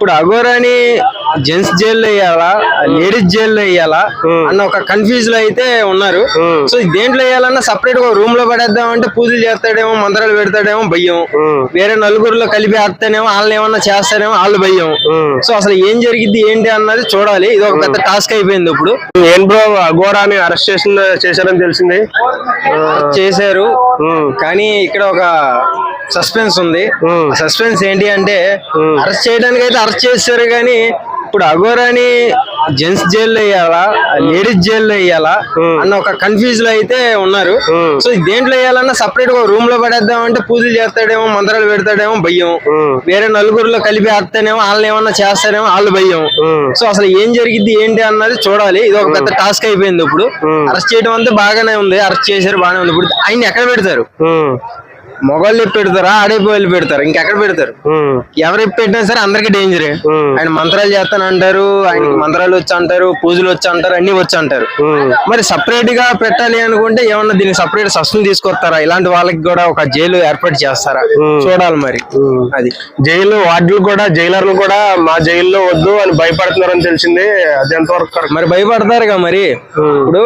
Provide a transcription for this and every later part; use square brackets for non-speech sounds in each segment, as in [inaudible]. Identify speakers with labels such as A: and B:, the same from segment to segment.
A: ఇప్పుడు అఘోరాని జెంట్స్ జైల్లో వేయాలా? లేడీస్ జైల్లో వేయాలా?
B: Hmm.
A: అన్న ఒక కన్ఫ్యూజ్లో అయితే ఉన్నారు.
B: Hmm.
A: సో దేంట్లో వేయాలన్నా సపరేట్గా రూమ్లో పడేద్దాం అంటే పూజలు చేస్తాడేమో మంత్రాలు పెడతాడేమో భయం.
B: ఉమ్,
A: వేరే నలుగురిలో కలిపి ఆడతానేమో వాళ్ళని ఏమన్నా చేస్తారేమో వాళ్ళు భయం. సో అసలు ఏం జరిగింది ఏంటి అన్నది చూడాలి. ఇది ఒక పెద్ద టాస్క్ అయిపోయింది ఇప్పుడు.
B: ఏం బ్రో అఘోరాని అరెస్ట్ చేసిన చేశారని తెలిసింది?
A: చేశారు. కానీ ఇక్కడ ఒక సస్పెన్స్ ఉంది. సస్పెన్స్ ఏంటి అంటే
B: Hmm.
A: అరెస్ట్ చేయడానికి అయితే అరెస్ట్ చేశారు కానీ ఇప్పుడు అఘోరాని జెంట్స్ జైల్లో వేయాలా? లేడీస్ జైల్లో వేయాలా. అన్న ఒక కన్ఫ్యూజ్లో అయితే ఉన్నారు. సో దేంట్లో వేయాలన్నా సపరేట్గా రూమ్లో పడేద్దాం అంటే పూజలు చేస్తాడేమో మంత్రాలు పెడతాడేమో భయం. వేరే నలుగురిలో కలిపి ఆడతానేమో వాళ్ళని ఏమన్నా చేస్తారేమో వాళ్ళు భయం. సో అసలు ఏం జరిగింది ఏంటి అన్నది చూడాలి. ఇది ఒక పెద్ద టాస్క్ అయిపోయింది ఇప్పుడు. అరెస్ట్ చేయడం అంతా బాగానే ఉంది. అరెస్ట్ చేశారు బాగానే ఉంది. ఇప్పుడు ఆయన ఎక్కడ పెడతారు? మొగోళ్ళు పెడతారా ఆడైపోయి పెడతారు ఇంకెక్కడ పెడతారు? ఎవరు పెట్టినా సరే అందరికి డేంజరే ఆయన మంత్రాలు చేస్తాను అంటారు ఆయనకి మంత్రాలు వచ్చి అంటారు పూజలు వచ్చి అంటారు అన్ని వచ్చి అంటారు. మరి సపరేట్గా పెట్టాలి అనుకుంటే ఏమన్నా దీనికి సపరేట్ సస్పెండ్ తీసుకొస్తారా? ఇలాంటి వాళ్ళకి కూడా ఒక జైలు ఏర్పాటు చేస్తారా? చూడాలి మరి. అది.
B: జైలు వార్డులు కూడా జైలర్లు కూడా మా జైల్లో వద్దు అని భయపడుతున్నారని తెలిసింది. అది ఎంతవరకు
A: మరి భయపడతారుగా మరి. ఇప్పుడు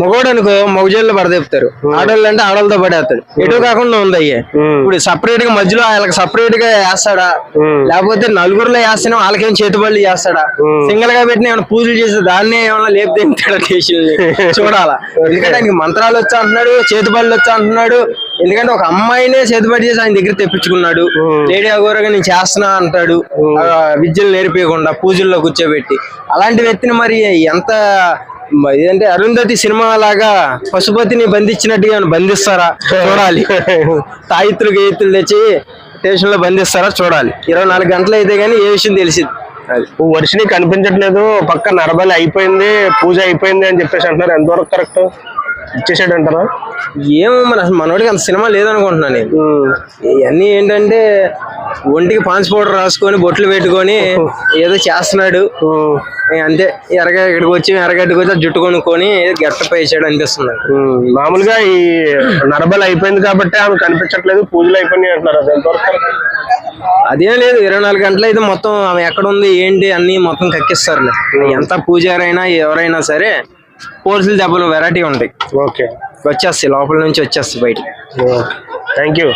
A: మొగోడు అనుకో మగ జైల్లో పడదెప్తారు ఆడవాళ్ళు అంటే ఆడవాళ్ళతో పడేస్తాడు ఎటు కాకుండా ఉంది అయ్యే ఇప్పుడు సపరేట్గా మధ్యలో వాళ్ళకి సపరేట్గా వేస్తాడా? లేకపోతే నలుగురులో వేస్తేనే వాళ్ళకేం చేతుబడులు చేస్తాడా? సింగిల్గా పెట్టిన ఏమైనా పూజలు చేస్తే దాన్నే ఏమైనా లేపు తింటాడా [laughs] చూడాలా? ఎందుకంటే ఆయనకి మంత్రాలు వచ్చా అంటున్నాడు చేతుబడులు వచ్చా అంటున్నాడు. ఎందుకంటే ఒక అమ్మాయినే చేతుబడి చేసి ఆయన దగ్గర తెప్పించుకున్నాడు. లేడీ అగోరగా నేను చేస్తున్నా అంటాడు. విద్యలు నేర్పించకుండా పూజల్లో కూర్చోబెట్టి. అలాంటి వ్యక్తిని మరి ఎంత ఇదంటే అరుంధతి సినిమా లాగా పశుపతిని బంధించినట్టుగా బంధిస్తారా? చూడాలి. తాయిత్రులు గీతులు తెచ్చి స్టేషన్లో బంధిస్తారా? చూడాలి. ఇరవై నాలుగు గంటలు అయితే గానీ ఏ విషయం తెలిసింది అది.
B: వర్షిని కనిపించట్లేదు. పక్క నరబలి అయిపోయింది. పూజ అయిపోయింది అని చెప్పేసి అంటున్నారు. ఎంతవరకు కరెక్ట్? ఇచ్చేసాడు అంటారా
A: ఏమో అసలు మనోడికి అంత సినిమా లేదనుకుంటున్నాను నేను. ఇవన్నీ ఏంటంటే ఒంటికి పాన్స్ పౌడర్ రాసుకొని బొట్లు పెట్టుకొని ఏదో చేస్తున్నాడు. అంతే. ఎరగ ఇక్కడికి వచ్చి ఎరగడ్డకి వచ్చి జుట్టు కొనుక్కొని ఏదో గెట్టప్ వేసాడు అనిపిస్తుంది.
B: మామూలుగా ఈ నరబలి అయిపోయింది కాబట్టి ఆమె కనిపించట్లేదు. పూజలు అయిపోయినాయి అంటున్నారు. అది ఎంతవరకు
A: అదేం లేదు ఇరవై నాలుగు గంటలు అయితే మొత్తం ఆమె ఎక్కడ ఉంది ఏంటి అన్ని మొత్తం కక్కిస్తారులే. ఎంత పూజారైనా ఎవరైనా సరే పోలీసులు దెబ్బలు వెరైటీ ఉంటాయి.
B: ఓకే.
A: వచ్చేస్తాయి లోపల నుంచి వచ్చేస్తాయి బయట
B: థ్యాంక్ యూ